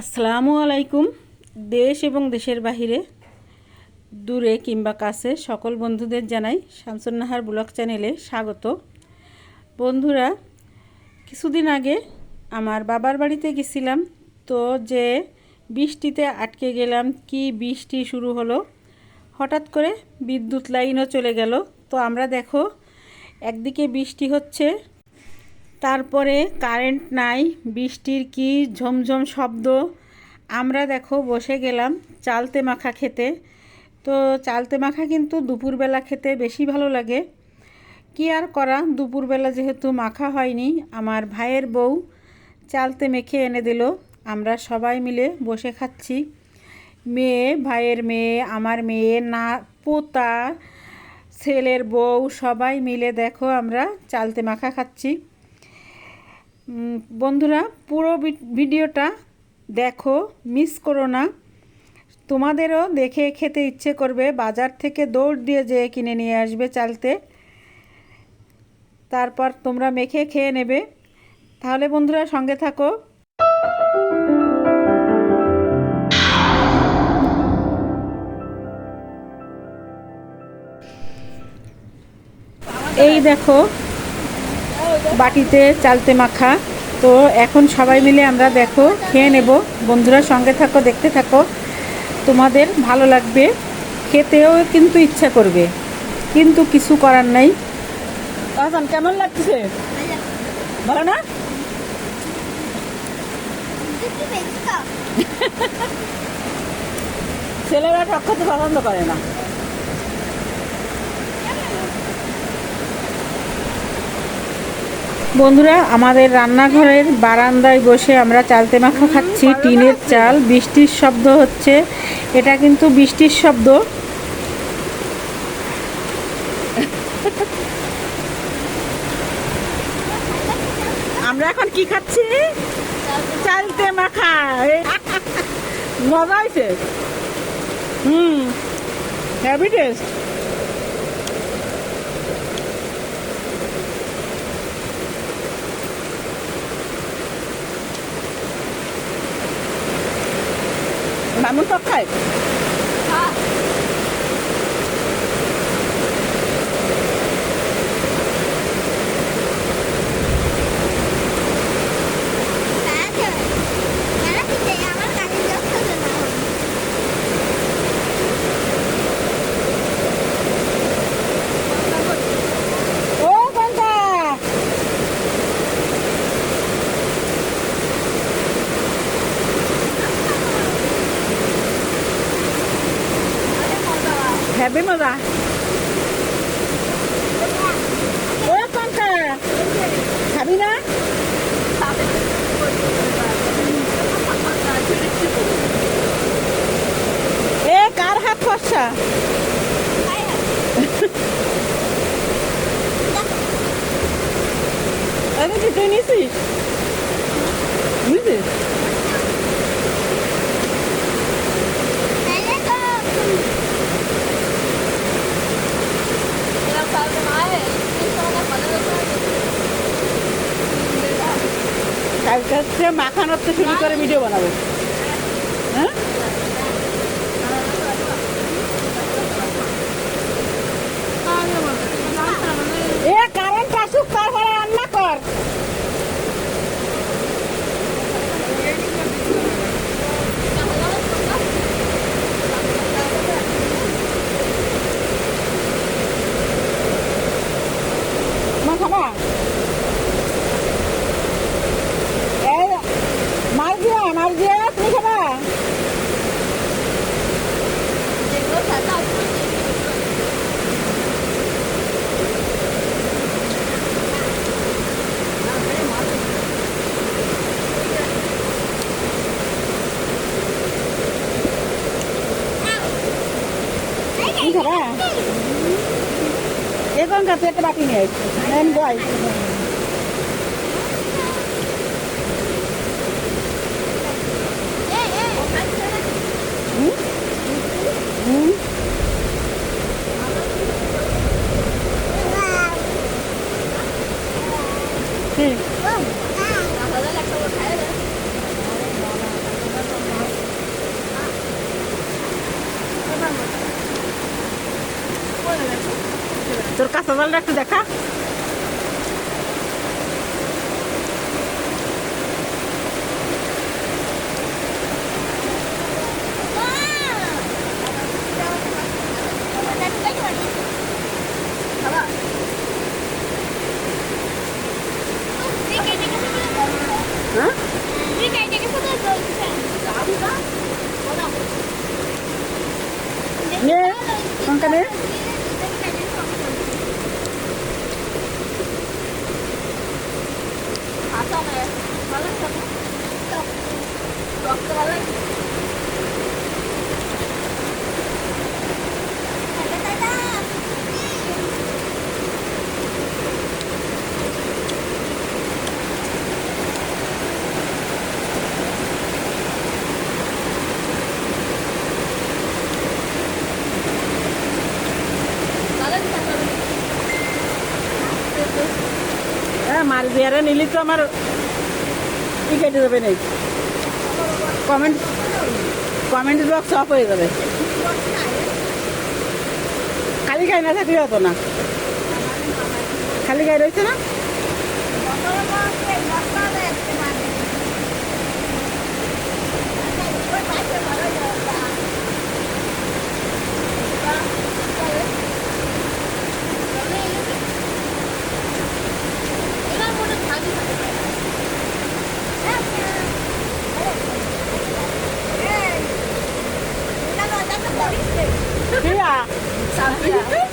আসসালামু আলাইকুম। দেশ এবং দেশের বাহিরে, দূরে কিংবা কাছে সকল বন্ধুদের জানাই শামসুন্নাহার ব্লগ চ্যানেলে স্বাগত। বন্ধুরা, কিছুদিন আগে আমার বাবার বাড়িতে গেছিলাম, তো যে বৃষ্টিতে আটকে গেলাম, কি বৃষ্টি শুরু হলো, হঠাৎ করে বিদ্যুৎ লাইনও চলে গেল। তো আমরা দেখো, একদিকে বৃষ্টি হচ্ছে তারপরে কারেন্ট নাই, বৃষ্টির কি ঝমঝম শব্দ। আমরা দেখো বসে গেলাম চালতে মাখা খেতে। তো চালতে মাখা কিন্তু দুপুরবেলা খেতে বেশি ভালো লাগে। কি আর করা, দুপুরবেলা যেহেতু মাখা হয়নি, আমার ভাইয়ের বউ চালতে মেখে এনে দিল। আমরা সবাই মিলে বসে খাচ্ছি। মেয়ে, ভাইয়ের মেয়ে, আমার মেয়ে, না, পোতা, ছেলের বউ, সবাই মিলে দেখো আমরা চালতে মাখা খাচ্ছি। বন্ধুরা, পুরো ভিডিওটা দেখো মিস করো না। তোমাদেরও দেখে খেতে ইচ্ছে করবে, বাজার থেকে দৌড় দিয়ে যেয়ে কিনে নিয়ে আসবে চালতে। তারপর তোমরা মেখে খেয়ে নেবে। তাহলে বন্ধুরা, সঙ্গে থাকো। এই দেখো বাটিতে চালতে মাখা। তো এখন সবাই মিলে আমরা দেখো খেয়ে নেব। বন্ধুরা সঙ্গে থাকো দেখতে থাকো। তোমাদের ভালো লাগবে খেতেও কিন্তু ইচ্ছা করবে। কিন্তু কিছু করার নাই। আসান কেমন লাগছে? ভালো না? ছেলেরা টক খেতে পছন্দ করে না। বন্ধুরা, আমাদের রান্নাঘরের বারান্দায় বসে আমরা চালতে মাখা খাচ্ছি। টিনের চাল, বৃষ্টির শব্দ হচ্ছে। এটা কিন্তু বৃষ্টির শব্দ। আমরা এখন কি খাচ্ছি? চালতে মাখা। মজা হয়েছে। হুম heavy taste mas muito ok. Happy মজা ও কোনটা খাবি না এ কার হাত ফসা আমি কি তুই নিছিস নিছিস হচ্ছে মাখানোর তো শুরু করে ভিডিও বানাবো। হ্যাঁ এ কারেন্ট আসুক তারপরে রান্না কর মা খাবা এই মাছ দিয়া মাছ দিয়া তুমি খাবা খাবা এখন কাছে একটা বাটি নিয়ে আসছি কাঁচা জলটা একটু দেখা। হ্যাঁ? নে লঙ্কা নে হ্যাঁ মাল, বিয়ারে নিলি তো আমার ই কেটে যাবে নেই কমেন্ট কমেন্ট বক্স অফ হয়ে যাবে। খালি গায়ে না থাকলে হতো না। খালি গায়ে রয়েছে না? Yeah.